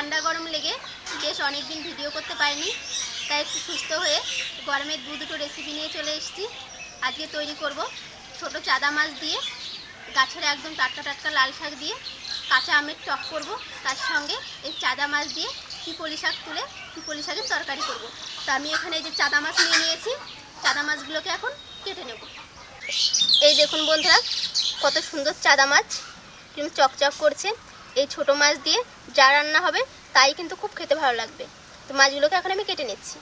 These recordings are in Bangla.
ঠান্ডা গরম লেগে বেশ অনেক দিন ভিডিও করতে পারিনি। তাই একটু সুস্থ হয়ে গরমের দু দুটো রেসিপি নিয়ে চলে এসেছি। আজকে তৈরি করব ছোট চাদা মাছ দিয়ে, গাছের একদম টাটকা টাটকা লাল শাক দিয়ে, কাঁচা আমের টক করব, তার সঙ্গে এই চাদা মাছ দিয়ে পিপলি শাক তুলে পিপলি শাকের তরকারি করব। তো আমি এখানে এই যে চাদা মাছ নিয়ে নিয়েছি, চাদা মাছগুলোকে এখন কেটে নেব। এই দেখুন বন্ধুরা, কত সুন্দর চাদা মাছ কিন্তু চকচক করছে। এই ছোট মাছ দিয়ে যা রান্না হবে, তাই কিন্তু খুব খেতে ভালো লাগবে। তো মাছগুলোকে এখন আমি কেটে নিচ্ছি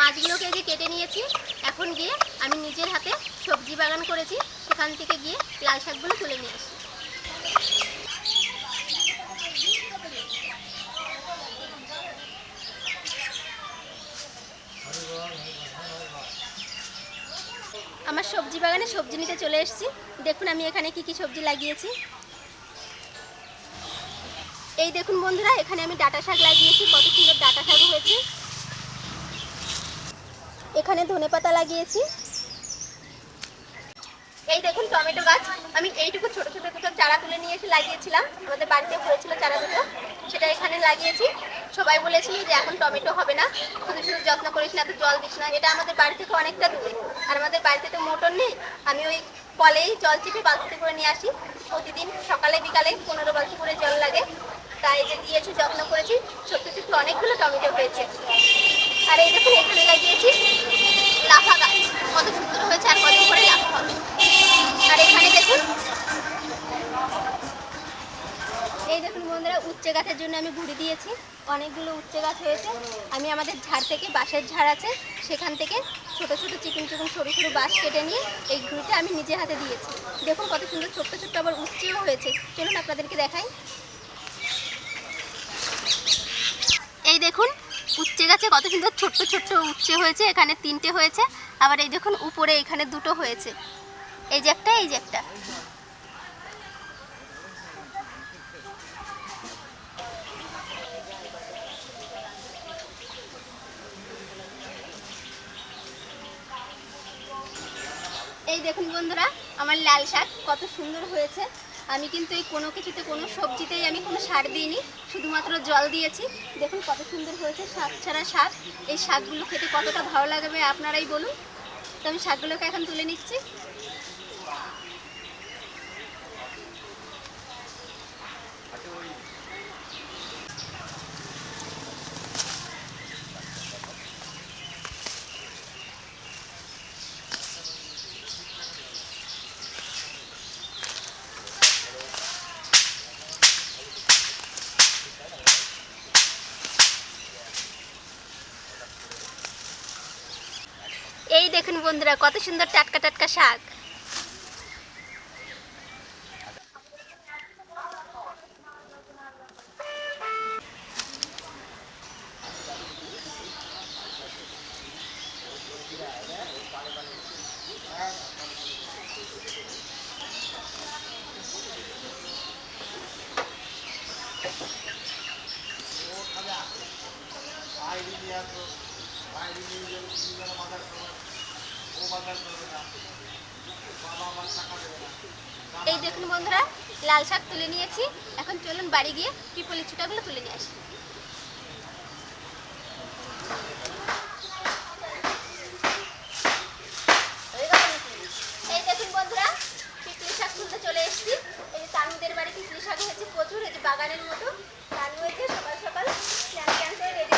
মাছগুলোকে এই যে কেটে নিয়েছি এখন গিয়ে আমি নিজের হাতে সবজি বাগান করেছি সেখান থেকে গিয়ে লাল শাকগুলো তুলে নিয়ে আসি আমার সবজি বাগানে সবজি নিতে চলে এসেছি। দেখুন আমি এখানে কি কি সবজি লাগিয়েছি। এই দেখুন বন্ধুরা, এখানে আমি ডাটা শাক লাগিয়েছি, কত সুন্দর ডাটা শাক হয়েছে। এখানে ধনেপাতা লাগিয়েছি। এই দেখুন টমেটো গাছ, আমি এইটুকু ছোট ছোট দুটো চারা তুলে নিয়ে এসে লাগিয়েছিলাম। আমাদের বাড়িতে হয়েছিল চারা দুটো। সেটা এখানে লাগিয়েছি। সবাই বলেছিল যে এখন টমেটো হবে না। শুধু শুধু যত্ন করিস না, তো জল দিস না। এটা আমাদের বাড়ি থেকে অনেকটা দূরে। আর আমাদের বাড়িতে তো মোটর নেই। আমি ওই কলেই জল চিপে বালতিতে করে নিয়ে আসি। প্রতিদিন সকালে, বিকালে পনেরো বালতি করে জল লাগে। তাই যে দিয়েছি, যত্ন করেছি। সত্যি সত্যি অনেকগুলো টমেটো হয়েছে। আর এই দেখুন, এখানে লাগিয়েছি লাফা গাছ। কত সুন্দর হয়েছে আর কত করে লাফা হবে। আর এখানে দেখুন এই দেখুন বন্ধুরা উচ্চে গাছের জন্য আমি ঘুরি দিয়েছি। অনেকগুলো উচ্চে গাছ হয়েছে। আমি আমাদের ঝাড় থেকে, বাঁশের ঝাড় আছে, সেখান থেকে ছোট ছোট চিকুন চিকুন সরু সরু বাঁশ কেটে নিয়ে এই ঘুড়িটা আমি নিজে হাতে দিয়েছি। দেখুন কত সুন্দর, ছোট্ট ছোট্ট আবার উচ্চেও হয়েছে। চলুন আপনাদেরকে দেখাই। এই দেখুন উচ্চে গাছে কত সুন্দর ছোট্ট ছোট্ট উচ্চে হয়েছে, এখানে তিনটে হয়েছে। আবার এই দেখুন, উপরে এখানে দুটো হয়েছে। এই যে একটা, এই যে একটা। এই দেখুন বন্ধুরা, আমার লাল শাক কত সুন্দর হয়েছে। আমি কিন্তু এই কোনো কিছুতে, কোনো সবজিতেই আমি কোনো সার দিইনি, শুধুমাত্র জল দিয়েছি। দেখুন কত সুন্দর হয়েছে শাক ছাড়া শাক। এই শাকগুলো খেতে কতটা ভালো লাগবে আপনারাই বলুন। তো আমি শাকগুলোকে এখন তুলে নিচ্ছি এই দেখুন বন্ধুরা কত সুন্দর টাটকা টাটকা শাক। এই দেখুন বন্ধুরা, লাল শাক তুলে নিয়েছি। এখন চলুন বাড়ি গিয়ে পিপলি ছুটাগুলো তুলে নিয়ে আসি। দেখুন বন্ধুরা চলে এসেছি। এই যে বাড়ি শাক প্রচুর বাগানের মতো। তানু হয়েছে সকাল সকাল স্নান করে রেডি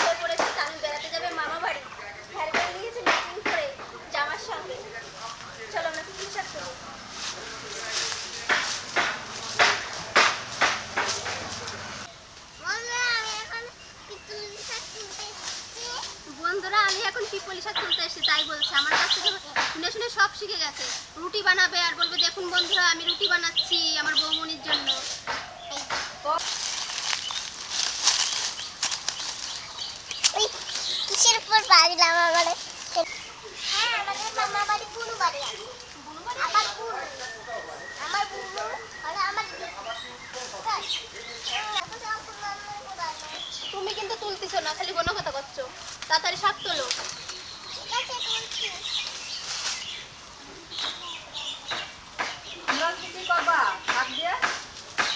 বন্ধুরা, আমি এখন পিপলি শাক তুলতে এসেছি, তাই বলছে। আমার কাছ থেকে শুনে শুনে সব শিখে গেছে। রুটি বানাবে আর বলবে, দেখুন বন্ধুরা, আমি রুটি বানাচ্ছি আমার বৌমনির জন্য। কিসের উপর হ্যাঁ আমাদের মামা বাড়ি বুনু বাড়ি আছে। মানে আমার করতেছো না খালি কোনো কথা করছ। তাড়াতাড়ি শাক তোলো।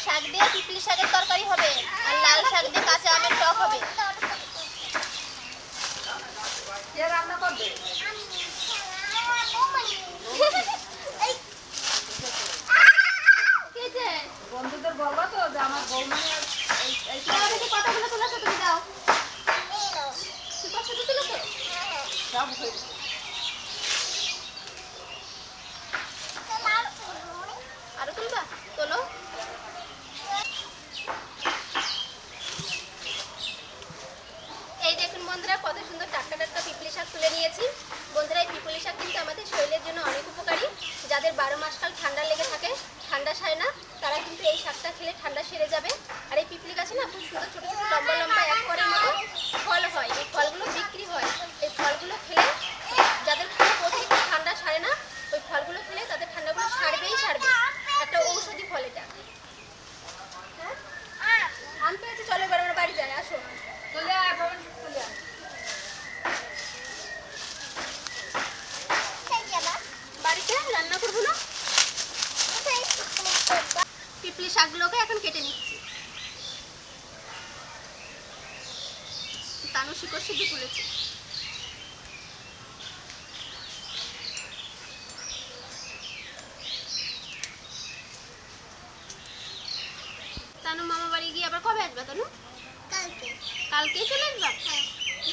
শাক দিয়ে? পিপলি শাকের তরকারি হবে। আর লাল শাক দিয়ে কাঁচা আমের টক হবে কি যে? বন্ধুদের বলবা তো যে আমার বৌমনি তোমার কাছে কথাগুলো তুলেছো তুমি দাও সুপার শুধু তুলেছো সব হয়েছে আরও তুলবা শাক কিন্তু আমাদের শরীরের জন্য অনেক উপকারী যাদের বারো মাসকাল ঠান্ডা লেগে থাকে ঠান্ডা সায় না তারা কিন্তু এই শাকটা খেলে ঠান্ডা সেরে যাবে আর এই পিপলি গাছে না খুব সুন্দর ছোটো ছোটো লম্বা লম্বা এক করের মতো ফল হয়। এই ফলগুলো বিক্রি হয়। এই ফলগুলো খেলে যাদের খুব অতিরিক্ত ঠান্ডা সারে না ওই ফলগুলো খেলে তাদের ঠান্ডাগুলো সারবেই সারবে একটা ঔষধি ফল এটা হ্যাঁ আনতে আছে চলো এবার আমরা বাড়ি যাই আসো চলে আয় বাবা, চলে আয় বাড়িতে রান্না করব না পিপলি শাকগুলোকে এখন কেটে নিচ্ছি তানু শিকড় সিদ্ধ তুলেছে তানু মামা বাড়ি গিয়ে আবার কবে আসবা তানু কালকে কালকেই চলে আসবা হ্যাঁ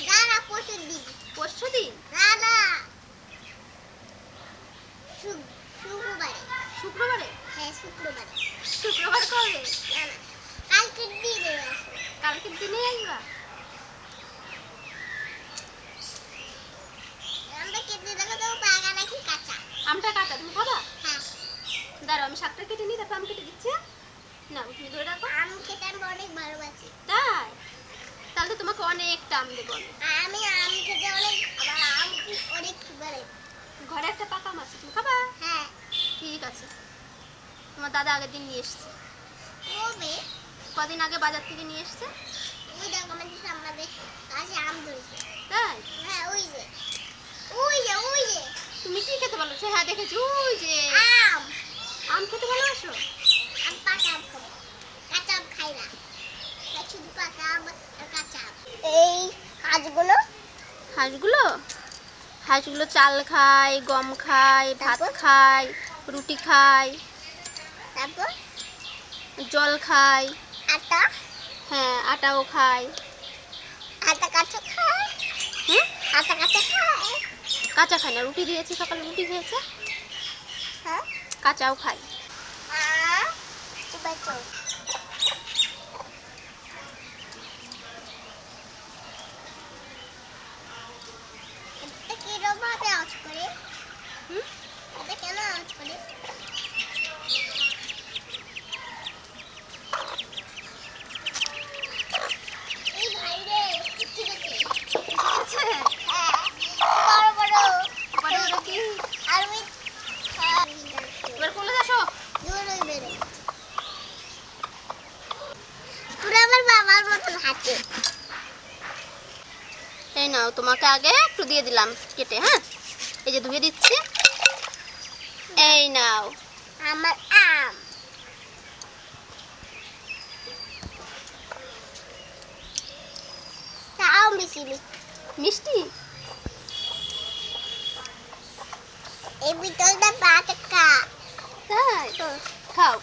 দাঁড়া প্রচুর দিন পরশু দিন দাঁড়া শুক- শুক্রবারে শুক্রবারে হ্যাঁ শুক্রবারে শুক্রবার কবে না না কালকের দিনে আসবা আমরা আমটা কাটা তুমি খাবা দাঁড়াও আমি শাকটা কেটে নিই তারপর আম কেটে দিচ্ছি? না তুমি ধরে রাখো আম খেতে আমি অনেক ভালোবাসি তাই তাহলে তোমাকে অনেকটা আম দেবো আমি আম খেতে অনেক আবার আম অনেক ভালো ঘরে একটা পাকা আম আছে তুমি খাবা? হ্যাঁ। ঠিক আছে। তোমার দাদা আগের দিন নিয়ে এসছে। কদিন আগে বাজার থেকে নিয়ে এসছে? ওই দেখো আমাদের সামনে কাছে আম ধরেছে। তাই? হ্যাঁ ওই যে। ওই যে ওই যে। তুমি কি খেতে ভালোবাসো? হ্যাঁ দেখেছি ওই যে। আম। আম খেতে ভালোবাসো? আম পাকা আম খাব। কাঁচা আম খাই না। তাই শুধু পাকা আম আর কাঁচা আম। এই হাঁসগুলো? হাঁসগুলো? হাঁসগুলো চাল খায় গম খায় ভাত খায় রুটি খায়। তারপর? জল খায় আটা? হ্যাঁ আটাও খায় আটা কাঁচা খায় হ্যাঁ আটা কাঁচা খায় কাঁচা খায় না রুটি দিয়েছি সকালে রুটি খেয়েছে। হ্যাঁ? কাঁচাও ভাবে আওয়াজ করে? হুম? কেন আওয়াজ করে এই ভাই রে ঠিক আছে আছে হ্যাঁ বড় বড় বড় বড় কি আর ওই হ্যাঁ, এবার কোলে আসো দূর ওই বেরো পুরো আমার বাবার মতন হাঁটে এই নাও তোমাকে আগে একটু দিয়ে দিলাম কেটে হ্যাঁ? এই যে ধুয়ে দিচ্ছি। এই নাও। আমার আম। মিষ্টি? এই বিটলটা পাঁচ টাকা তাই? খাও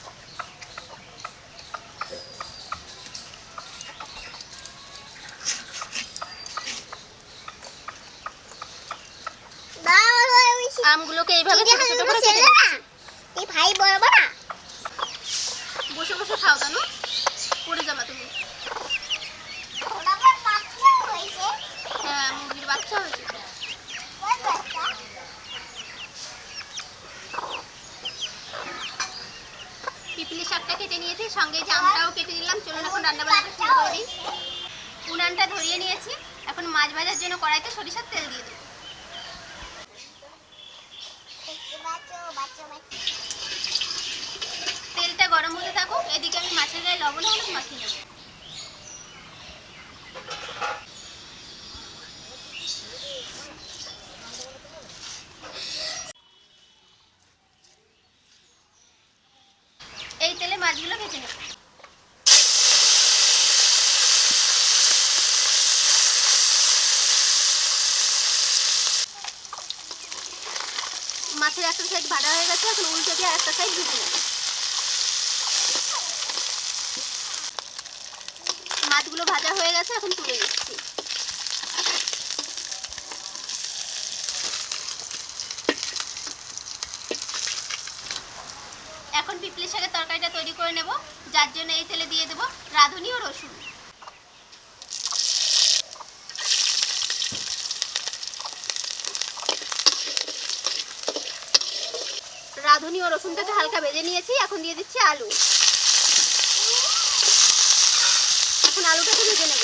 দাও ওই আমগুলোকে এইভাবে ছোট ছোট করে কেটে। নিচ্ছি এই ভাই বড় বড়। বসে বসে খাও জানো পড়ে যাবা তুমি। হ্যাঁ মুরগির বাচ্চা হয়েছে। পিপলি শাকটা কেটে নিয়েছি সঙ্গে যে আমটাও কেটে দিলাম চলুন এখন রান্না বান্নাটা শুরু করে দিই। উনানটা ধরিয়ে নিয়েছি। এখন মাছ ভাজার জন্য কড়াইতে সরিষার তেল দিয়ে দেবো বাচ্চা বাচ্চা বাচ্চা তেলটা গরম হতে থাকুক এদিকে আমি মাছের গায়ে লবণ হলুদ মাখিয়ে নেব মাছের একটা সাইড ভাজা হয়ে গেছে, এখন উল্টে দিয়ে একটা সাইড ভেজে নেব। মাছগুলো ভাজা হয়ে গেছে, এখন তুলে নিচ্ছি। এখন পিপলি শাকের তরকারিটা তৈরি করে নেব, যার জন্য এই তেলে দিয়ে দেবো রাঁধুনি ও রসুন। রাঁধুনি ও রসুনটাকে হালকা ভেজে নিয়েছি, এখন দিয়ে দিচ্ছি আলু। এখন আলুটা আলুটাকে ভেজে নেব।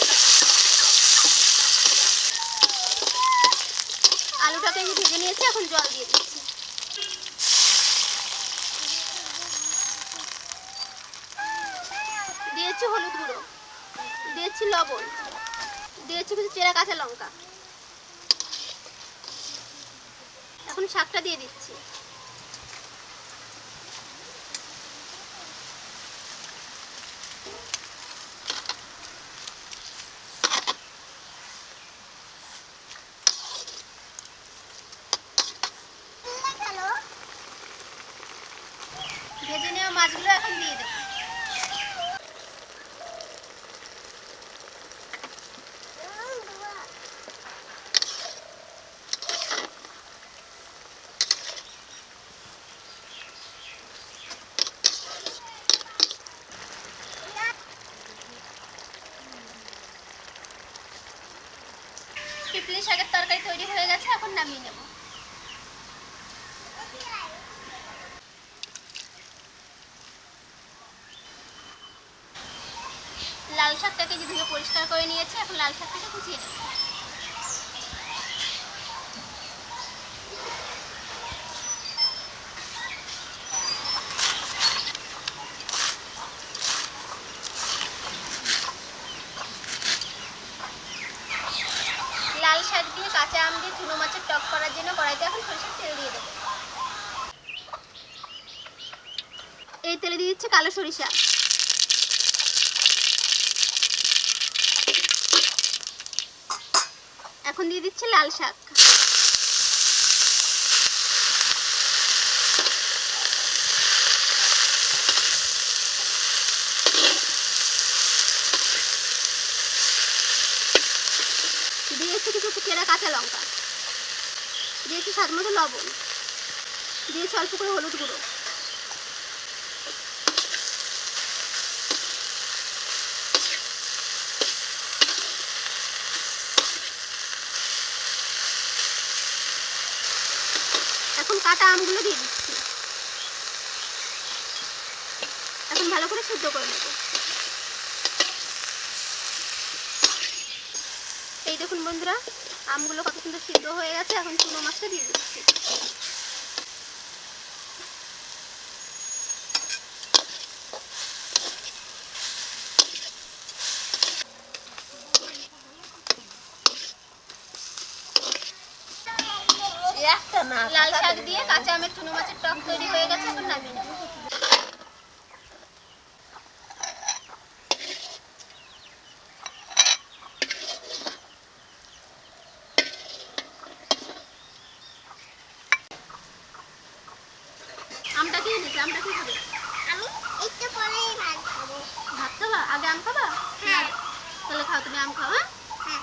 আলুটাকে আমি ভেজে নিয়েছি, এখন জল দিয়ে দিচ্ছি। দিয়েছি হলুদ গুঁড়ো, দিয়েছি লবণ, দিয়েছি কিছু চেরা কাঁচা লঙ্কা। এখন শাকটা দিয়ে দিচ্ছি। মাছগুলো এখন দিয়ে দেবো। পিপলি শাকের তরকারি তৈরি হয়ে গেছে এখন নামিয়ে নেব। লাল শাকটাকে যে ধুয়ে পরিষ্কার করে নিয়েছি, এখন লাল শাকটাকে কুচিয়ে নেব। লাল শাক দিয়ে কাঁচা আম দিয়ে মাছের টক করার জন্য কড়াইতে এখন সরষের তেল দিয়ে দেবো। এই তেলে দিয়ে দিচ্ছে কালো সরিষা। এখন দিয়ে দিচ্ছে লাল শাক। দিয়েছি কিছু চেরা কাঁচা লঙ্কা। দিয়েছি স্বাদ মতো লবণ। দিয়েছি অল্প করে হলুদ গুঁড়ো এখন কাটা আমগুলো দিয়ে দিচ্ছি। এখন ভালো করে সেদ্ধ করে নেব। এই দেখুন বন্ধুরা, আমগুলো কত সুন্দর সিদ্ধ হয়ে গেছে, এখন চুনো মাছটা দিয়ে দিচ্ছি একটা না লাল শাক দিয়ে কাঁচা আমের চুনো মাছের টক তৈরি হয়ে গেছে এখন নামিয়ে নেব। আমটা কি এনেছে আমটা কি খাবে আমি একটু পরেই ভাত খাব। ভাত খাবা? আগে আম খাবা? হ্যাঁ। তাহলে খাও তুমি আম খাও হ্যাঁ হ্যাঁ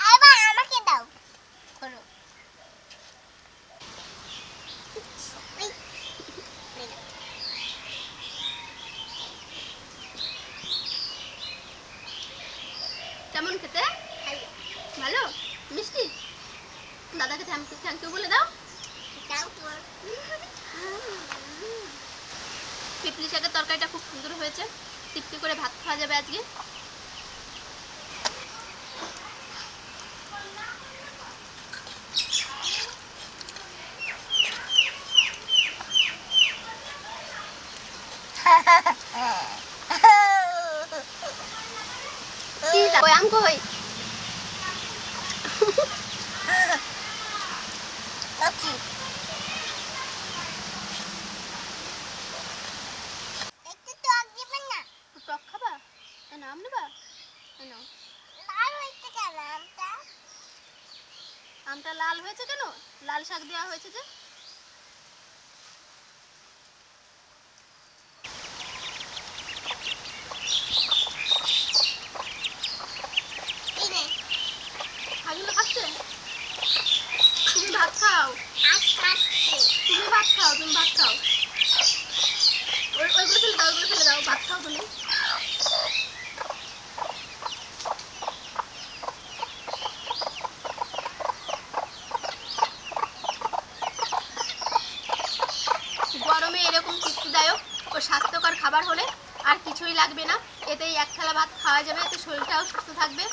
এবার আমাকে দাও করো এই, কেমন খেতে ভালো। ভালো মিষ্টি দাদাকে থ্যাংক ইউ থ্যাংক ইউ বলে দাও। পিপলি শাকের তরকারিটা খুব সুন্দর হয়েছে। তৃপ্তি করে ভাত খাওয়া যাবে আজকে কি কই আম কই দাও কি? আমটা লাল হয়েছে কেন লাল শাক দেওয়া হয়েছে যে এই নে হাগুলো খাচ্ছে তুমি ভাত খাও আজ খাচ্ছি গরমে এরকম তৃপ্তিদায়ক ও স্বাস্থ্যকর খাবার হলে আর কিছুই লাগবে না। এতেই এক থালা ভাত খাওয়া যাবে, এতে শরীরটাও সুস্থ থাকবে।